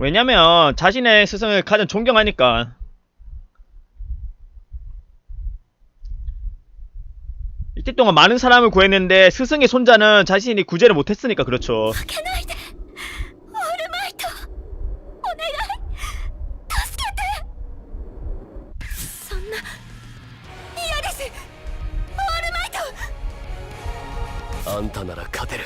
왜냐면 자신의 스승을 가장 존경하니까. 이때 동안 많은 사람을 구했는데 스승의 손자는 자신이 구제를 못했으니까 그렇죠. 負けないでオールマイトお願い助けてそんな嫌ですオールマイトあんたなら勝てる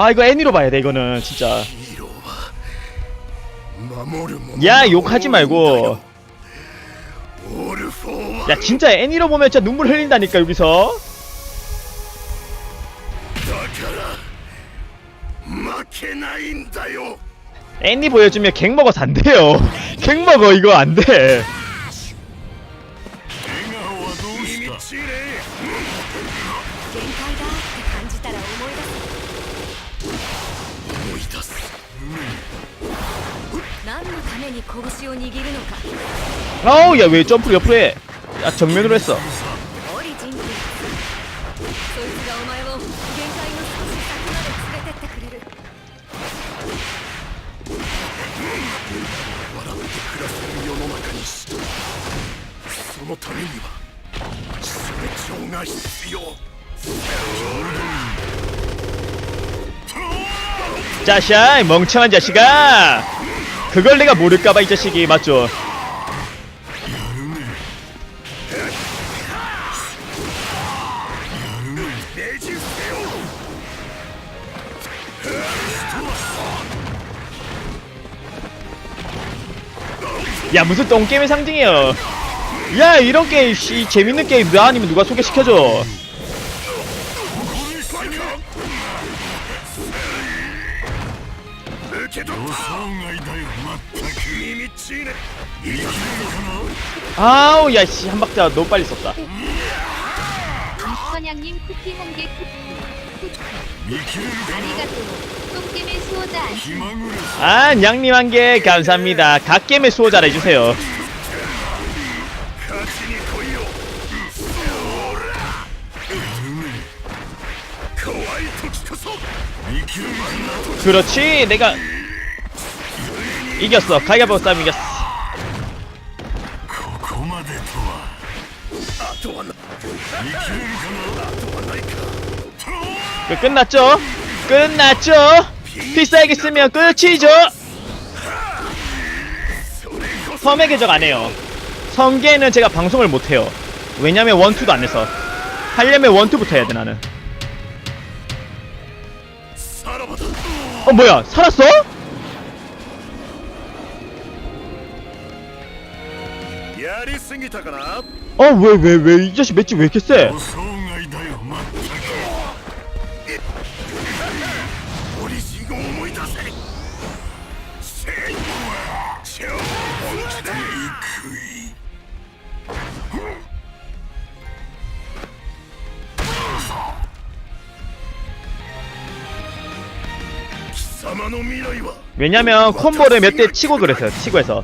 아 이거 애니로 봐야 돼 이거는 진짜 야 욕하지 말고 야 진짜 애니로 보면 진짜 눈물 흘린다니까 여기서 애니 보여주면 갱 먹어서 안 돼요 갱 먹어 이거 안돼 思い出す思い出す何のために拳を握るのか 아우 야 왜 점프를 옆으로 해야 정면으로 했어 オリジンってやつそいつがお前を限界の少し先まで連れてってくれる笑って暮らせる世の中にしそのためには成長が必要 짜샤이 멍청한 자식아. 그걸 내가 모를까봐 이 자식이 맞죠? 야 무슨 똥게임의 상징이에요? 야 이런 게임 씨 재밌는 게임 나 아니면 누가 소개시켜줘? 아우 야씨 한 박자 너무 빨리 썼다. 선양님 쿠키 홍게 쿠키 쿠키 아리가또 똥겜의 수호자 아 양님 한 개 감사합니다. 각 게임의 수호자 해주세요. 그렇지 내가 이겼어 가위바위보 싸움 이겼어. 그 끝났죠? 끝났죠? 필살기 쓰면 끝이죠? 섬의 계적 안 해요. 성계는 제가 방송을 못 해요. 왜냐면 원투도 안 해서. 하려면 원투부터 해야 돼 나는. 어 뭐야? 살았어? 야리 승기타가나 어 왜 왜 왜 이 자식 맷집 왜 이렇게 세? 予想外だよまったくオリジンを思い出せせ超本気で行くい貴様の未来は 왜냐면 콤보를 몇 대 치고 그랬어요 치고 해서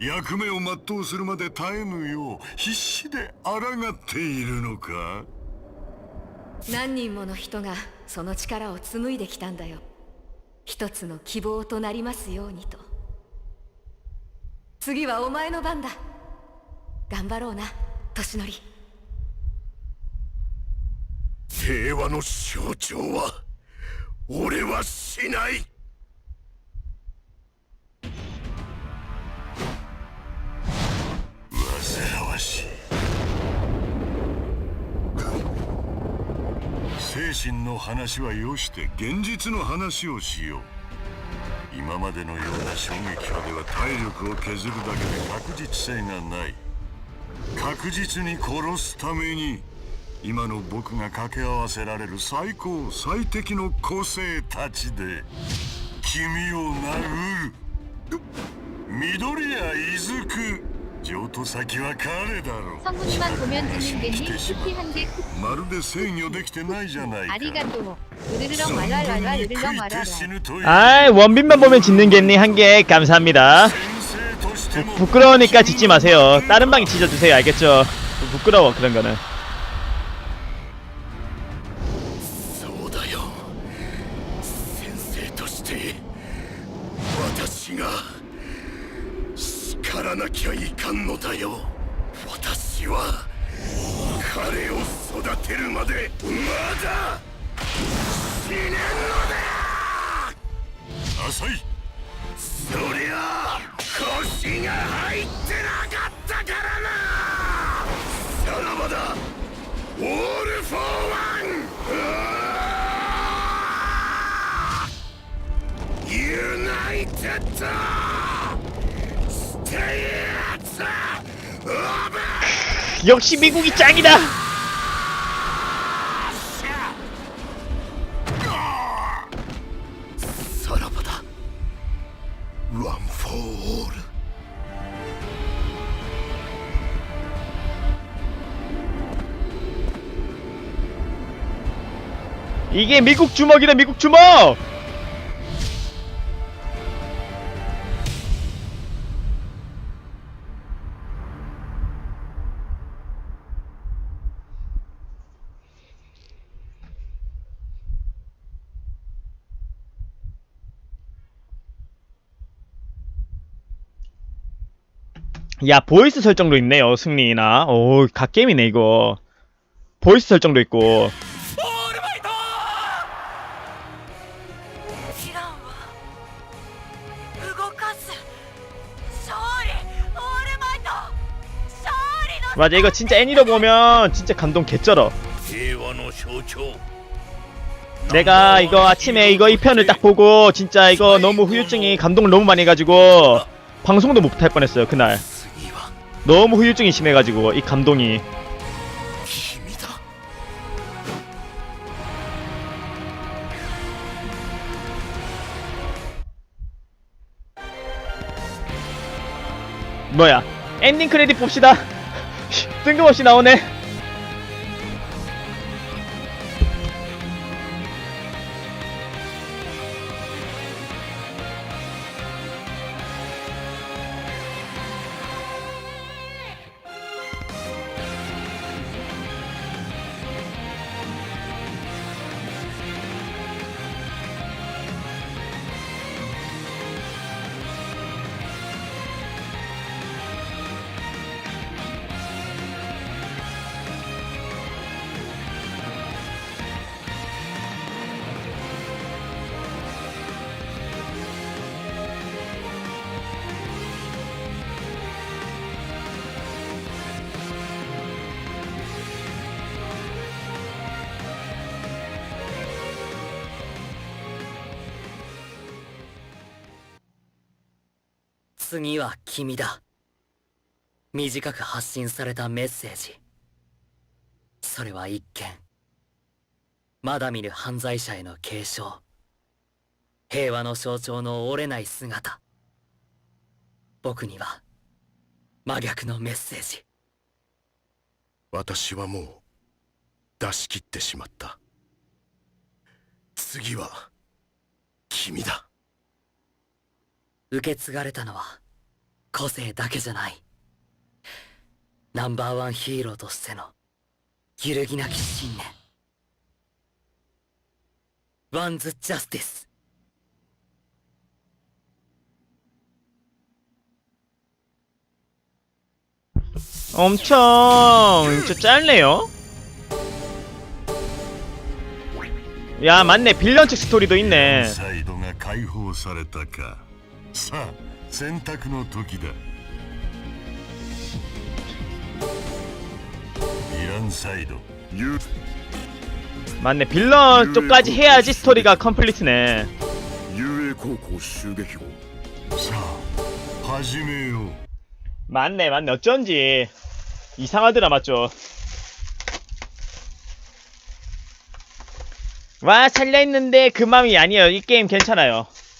役目を全うするまで絶えぬよう必死で抗っているのか？何人もの人がその力を紡いできたんだよ。一つの希望となりますようにと。次はお前の番だ。頑張ろうな年寄り。平和の象徴は俺はしない精神の話はよして現実の話をしよう。今までのような衝撃波では体力を削るだけで確実性がない。確実に殺すために今の僕が掛け合わせられる最高最適の個性たちで君を殴る。緑谷伊豆く。 譲渡先は彼だろう 성분만 보면 짓는 겠니 쿠키 한개 쿠키 まるで制御できてないじゃないか 아리가또 으르르렁 왈랄왈랄 으르렁 왈랄 い 아이 원빈만 보면 짓는 겠니 한 개 감사합니다. 부, 부끄러우니까 짓지 마세요. 다른 방에 짓어주세요. 알겠죠? 부- 부끄러워 그런 거는. 育てるまでまだ死ねんのだ浅いそりゃ腰が入ってなかったからなさらばだオールフォーワンユナイテッドステイツオブ 역시 미국이 짱이다. 이게 미국 주먹이다 미국 주먹. 야 보이스 설정도 있네요 승리나. 오 갓 게임이네 이거. 보이스 설정도 있고 맞아 이거 진짜 애니로 보면 진짜 감동 개쩔어. 내가 이거 아침에 이거 이 편을 딱 보고 진짜 이거 너무 후유증이 감동을 너무 많이 해가지고 방송도 못 할 뻔했어요 그날. 너무 후유증이 심해가지고 이 감동이. 뭐야? 엔딩 크레딧 봅시다. 뜬금없이 나오네「 次は君だ」短く発信されたメッセージ。それは一見まだ見ぬ犯罪者への継承。平和の象徴の折れない姿。僕には真逆のメッセージ。私はもう出し切ってしまった。次は君だ。受け継がれたのは個性だけじゃないナンバーワンヒーローとしての揺るぎなき信念ワンズ・ジャスティス 엄청 진짜 짧네요 야 맞네 빌런 측 스토리도 있네 サイドが解放されたか さあ選択の時だイランサイドユ 맞네 빌런 쪽까지 해야지 스토리가 컴플리트네 遊泳高校襲撃後さあ始めよう 맞네 맞네 어쩐지 이상하더라 맞죠 와 살려있는데 그 마음이 아니에요 이 게임 괜찮아요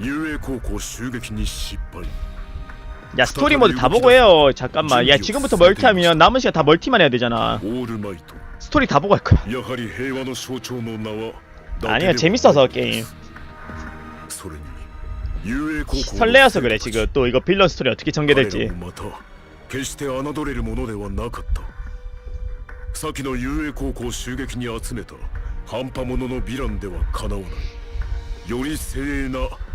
遊泳高校襲撃に失敗 야 스토리 모드 다 보고 해요 잠깐만 야 지금부터 멀티하면 남은 시간 다 멀티만 해야 되잖아 オールマイト 스토리 다 보고 할 거야 やはり平和の象徴の名は 아니야 재밌어서 게임 それに遊泳高校 설레어서 그래 지금 또 이거 빌런 스토리 어떻게 彼ら 전개될지 もまた決して侮れるものではなかった先の遊泳高校襲撃に集めた半端者のヴィランではかなわないより精鋭な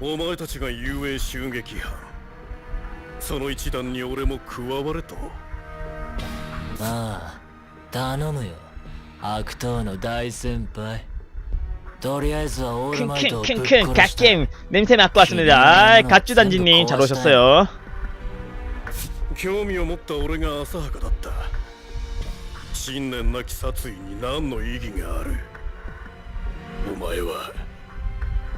お前たちが遊泳襲撃犯その一団に俺も加われとまあ頼むよ悪党の大先輩とりあえずはオールマイトをぶっ 킁킁킁 殺した 갓게임 냄새 맡고 왔습니다 아 갓주단지님 잘 오셨어요 興味を持った俺が浅はかだった信念なき殺意に何の意義があるお前は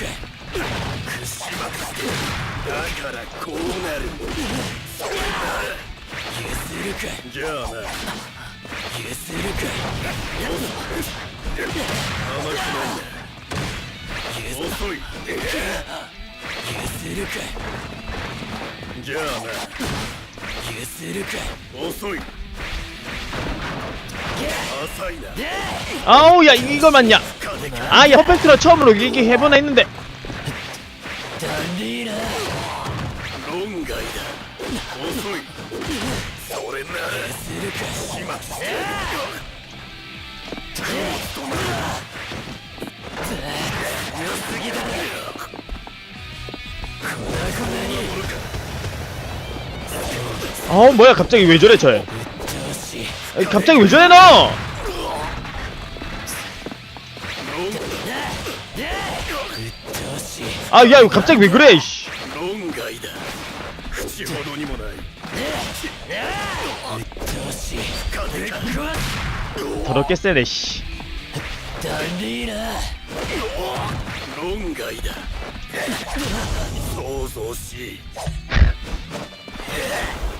串ばくしてだからこうなるそれ譲るかじゃあな。譲るかどう甘くないんだ遅い譲るかじゃあな譲るか遅い。 아우 야 이거 맞냐? 아이 퍼펙트라 처음으로 이기 해보나 했는데. 어 뭐야 갑자기 왜 저래 저애 아니, 갑자기 왜 저래 너 どうし 아 야 이거 갑자기 왜 그래 이씨 論外だ口ほどにもないどうし 더럽게 세네 씨 ダリーラ論外だ想像し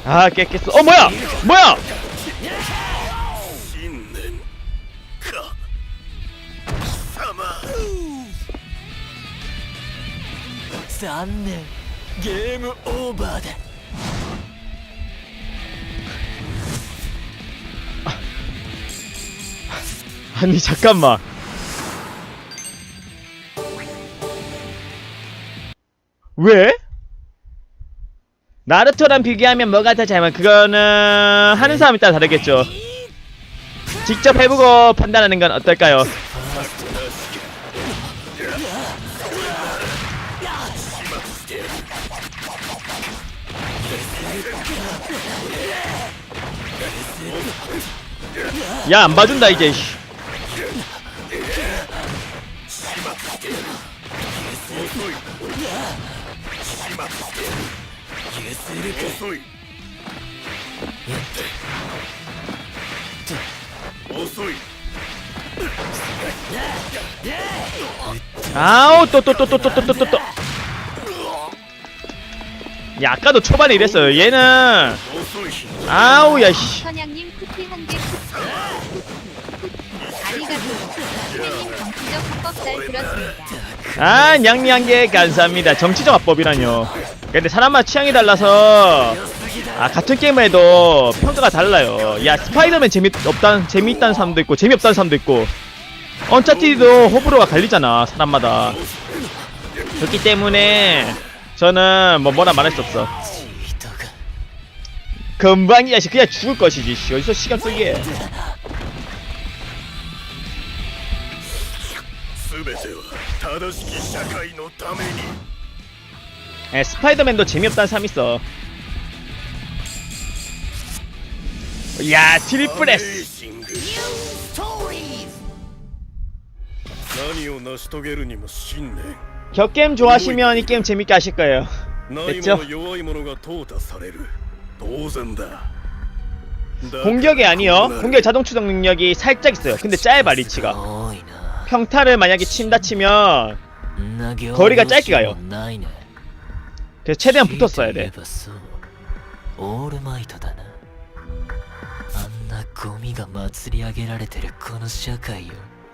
아 깼겠어 어 뭐야 뭐야 残念ゲームオーバーだ 아니 잠깐만 왜? 나루토랑 비교하면 뭐가 더 잘만 그거는 하는 사람에 따라 다르겠죠 직접 해보고 판단하는 건 어떨까요? 야 안 봐준다 이제 씨. 아우 또 또 또 또 또 또 또 또 야 아까도 초반에 이랬어요. 얘는 아우 야씨. 선양님 쿠키 한개. 선생님 정치적 합법 잘 들었습니다. 아 냥냥 게 감사합니다. 정치적 합법이라뇨. 근데 사람마다 취향이 달라서 아 같은 게임을 해도 평가가 달라요. 야 스파이더맨 재미없다는 재미있다는 사람도 있고 재미없다는 사람도 있고. 언차티도 호불호가 갈리잖아 사람마다. 그렇기 때문에 저는 뭐 뭐라 말할 수 없어 人が 금방 이 자식 그냥 죽을 것이지 씨. 어디서 시간 쓰게 全ては正しき社会のために 에, 스파이더맨도 재미없다는 사람 있어 야 트리플 レー S シング何を成し遂げるにも信念 격겜 좋아하시면 이 게임 재밌게 하실 거예요. 됐죠? 공격이 아니요. 공격 자동 추적 능력이 살짝 있어요. 근데 짧아 리치가. 평타를 만약에 친다 치면 거리가 짧게 가요. 그래서 최대한 붙었어야 돼.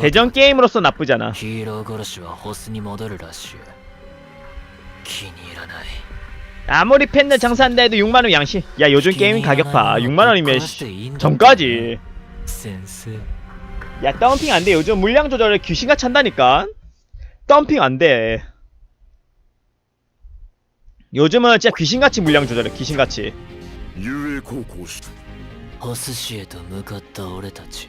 대전 게임으로서 나쁘잖아 ヒーロー殺しはホスに戻るらしい気に入らない 아무리 팬들 장사한다 해도 6만원 양식 야 요즘 게임 가격 봐 6만원이면 전까지 先生 야 덤핑 안돼 요즘 물량 조절을 귀신같이 한다니까 덤핑 안돼 요즘은 진짜 귀신같이 물량 조절해 귀신같이 遊泳高校しホス市へと向かった俺たち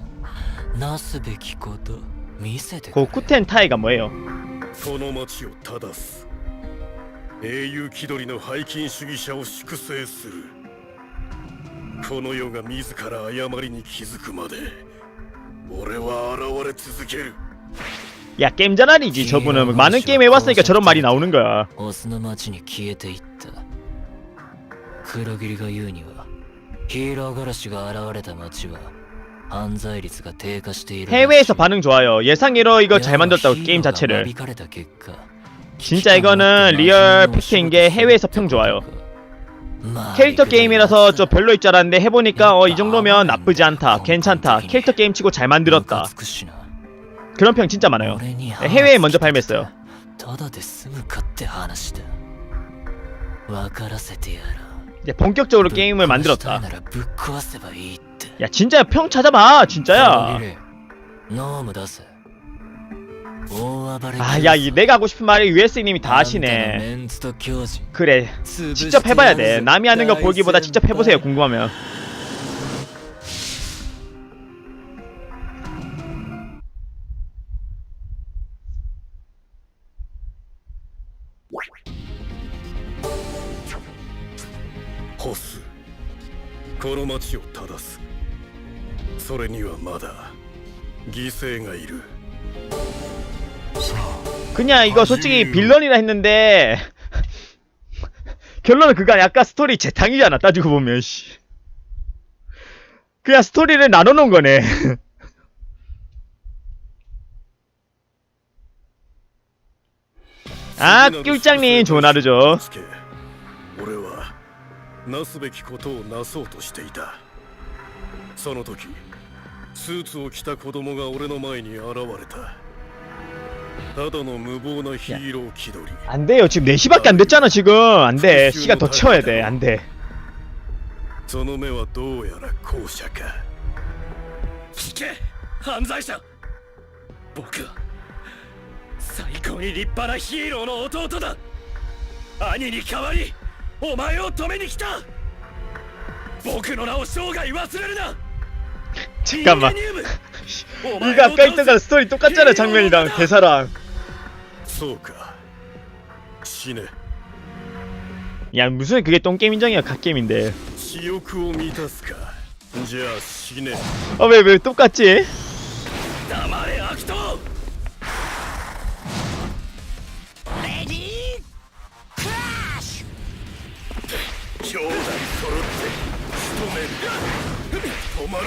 なすべきこと見せてく 그 れ 쿠텐 타이가 뭐예요 この町を正す英雄気取りの背筋主義者を粛清するこの世が自ら誤りに気づくまで俺は現れ続ける 야 게임 잘하리지 저분은 많은 게임 해봤으니까 저런 말이 나오는 거야 オスの町に消えていった黒霧が言うにはヒーロー殺しが現れた町は 해외에서 반응 좋아요. 예상 이로 이거 잘 만들었다고 게임 자체를. 진짜 이거는 리얼 팩트인 게 해외에서 평 좋아요. 캐릭터 게임이라서 좀 별로일 줄 알았는데 해보니까 어 이 정도면 나쁘지 않다, 괜찮다, 캐릭터 게임 치고 잘 만들었다. 그런 평 진짜 많아요. 네, 해외에 먼저 발매했어요. 이제 본격적으로 게임을 만들었다. 야 진짜 평 찾아봐. 진짜야. 아야 이 내가 하고 싶은 말을 US님이 다 하시네. 그래. 직접 해봐야 돼. 남이 하는 거 보기보다 직접 해보세요 궁금하면. まだ犠牲がいる 그냥 이거 솔직히 빌런이라 했는데 결론은 그거 아니야. 아까 스토리 재탕이잖아. 따지고 보면 씨. 그냥 스토리를 나눠놓은 거네. 아 꿀장님 좋은 하루죠. 俺はなすべきことをなそうとしていたその時 スーツを着た子供が俺の前に現れたただの無謀なヒーロー気取り 안 돼요. 지금 4시밖에 안 됐잖아, 지금. 안 돼. 시간 더 채워야 돼. 안 돼. その目はどうやら後者か聞け犯罪者僕は最高に立派なヒーローの弟だ兄に代わりお前を止めに来た僕の名を生涯忘れるな 잠깐만. インゲニウムお 이거 前を 아까 倒す 있던 거랑 스토리 똑같잖아, 장면이랑 대사랑. そうか死ね 야, 무슨 그게 똥게임 인정이야, 갓게임인데. 私欲を満たすかじゃあ死ね 어, 왜, 왜 똑같지? 黙れ悪党兄弟揃って仕留める止まれ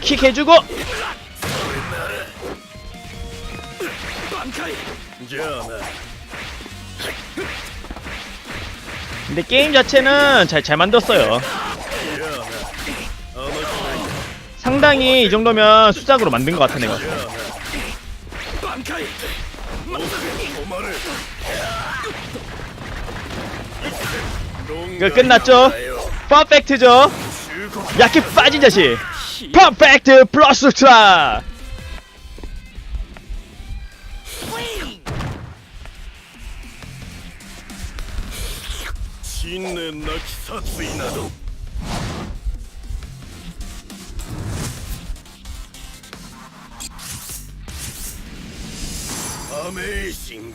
킥 해주고! 근데 게임 자체는 잘, 잘 만들었어요. 상당히 이 정도면 수작으로 만든 것 같아 내가. 그 끝났죠? 퍼펙트죠? 약해 빠진 자식! 퍼펙트 플러스 트라! 아메이징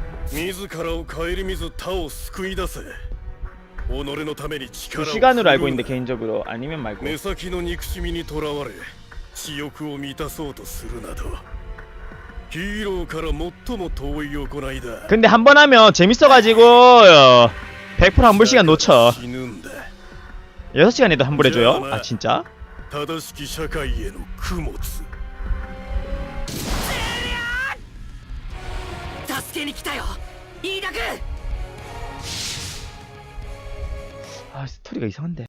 自らを顧みず他を救い出せ己のために力を 2시간으로 알고 振るう 있는데, 개인적으로. 아니면 말고. 目先の憎しみにとらわれ私欲を満たそうとするなどヒーローから最も遠い行いだ 근데 한 번 하면 재밌어가지고, 어, 100% 환불 시간 놓쳐. 死ぬんだ 6시간에도 환불해줘요? 아, 진짜? 正しき社会への供物 助けに来たよ飯田君 아, 스토리가 이상한데.